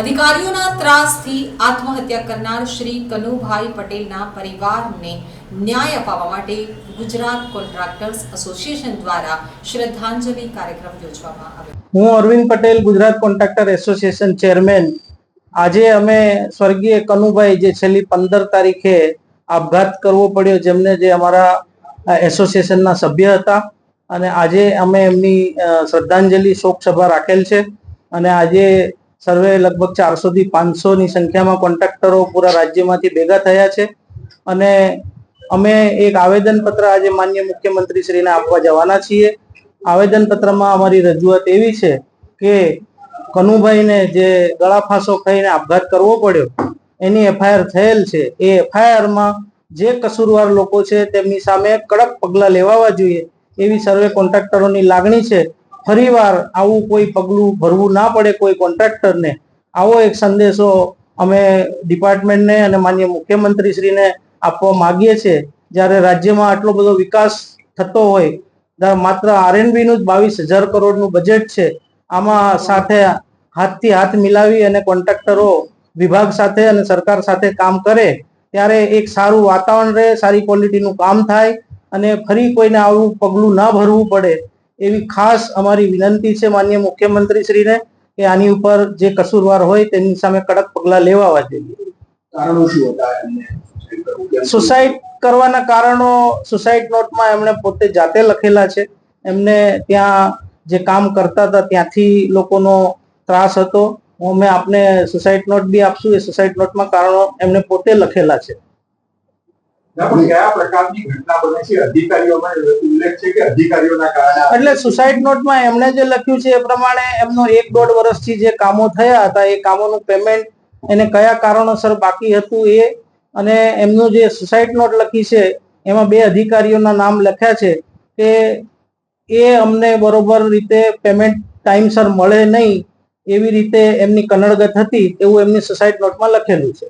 અધિકારીઓના ત્રાસથી આત્મહત્યા કરનાર શ્રી કનુભાઈ પટેલના પરિવારને ન્યાય અપાવવા માટે ગુજરાત કોન્ટ્રાક્ટર્સ એસોસિએશન દ્વારા શ્રદ્ધાંજલિ કાર્યક્રમ યોજવામાં આવ્યો. હું Arvind Patel, Gujarat contractor association chairman. આજે અમે સ્વર્ગીય કનુભાઈ જે છેલ્લી પંદર તારીખે આપઘાત કરવો પડ્યો, જેમને જે અમારા એસોસિએશનના સભ્ય હતા. અને આજે અમે એમની શ્રદ્ધાંજલિ શોક સભા રાખેલ છે. અને આજે સર્વે લગભગ ચારસો થી પાંચસો ની સંખ્યામાં કોન્ટ્રાક્ટરો પૂરા રાજ્યમાંથી ભેગા થયા છે. અને અમે એક આવેદન પત્ર આજે માન્ય મુખ્યમંત્રી શ્રીને આપવા જવાના છીએ. આવેદન પત્રમાં અમારી રજૂઆત એવી છે કે કનુભાઈને જે ગળા ફાંસો ખાઈને આપઘાત કરવો પડ્યો, એની એફઆઈઆર થયેલ છે. એ એફઆઈઆરમાં જે કસૂરવાર લોકો છે તેમની સામે કડક પગલાં લેવાવા જોઈએ એવી સર્વે કોન્ટ્રાક્ટરોની લાગણી છે. ફરીવાર આવું કોઈ પગલું ભરવું ના પડે કોઈ કોન્ટ્રાક્ટરને, આવો એક સંદેશો અમે ડિપાર્ટમેન્ટને અને માન્ય મુખ્યમંત્રીશ્રીને આપવા માગીએ છીએ. જ્યારે રાજ્યમાં આટલો બધો વિકાસ થતો હોય માત્ર આરએનબીનું જ બાવીસ હજાર કરોડનું બજેટ છે. આમાં સાથે હાથથી હાથ મિલાવી અને કોન્ટ્રાક્ટરો વિભાગ સાથે અને સરકાર સાથે કામ કરે, ત્યારે એક સારું વાતાવરણ રહે, સારી ક્વોલિટીનું કામ થાય અને ફરી કોઈને આવું પગલું ના ભરવું પડે. એવી ખાસ અમારી વિનંતી છે માન્ય મુખ્યમંત્રી શ્રીને કે આની ઉપર જે કસૂરવાર હોય તેની સામે કડક પગલાં લેવાવા જોઈએ. સુસાઇડ કરવાના કારણો સુસાઇડ નોટમાં એમણે પોતે જાતે લખેલા છે. એમને ત્યાં જે કામ કરતા હતા ત્યાંથી લોકોનો ત્રાસ હતો. અમે આપને સુસાઇડ નોટ બી આપશું. એ સુસાઇડ નોટમાં કારણો એમને પોતે લખેલા છે. એટલે સુસાઇડ નોટમાં એમણે જે લખ્યું છે એ પ્રમાણે એમનો એક દોઢ વર્ષથી જે કામો થયા હતા, એ કામોનું પેમેન્ટ એને કયા કારણોસર બાકી હતું એ અને એમનું જે સુસાઇડ નોટ લખી છે, એમાં બે અધિકારીઓના નામ લખ્યા છે કે એ અમને બરોબર રીતે પેમેન્ટ ટાઈમસર મળે નહીં એવી રીતે એમની કનડગત હતી એવું એમની સુસાઇડ નોટમાં લખેલું છે.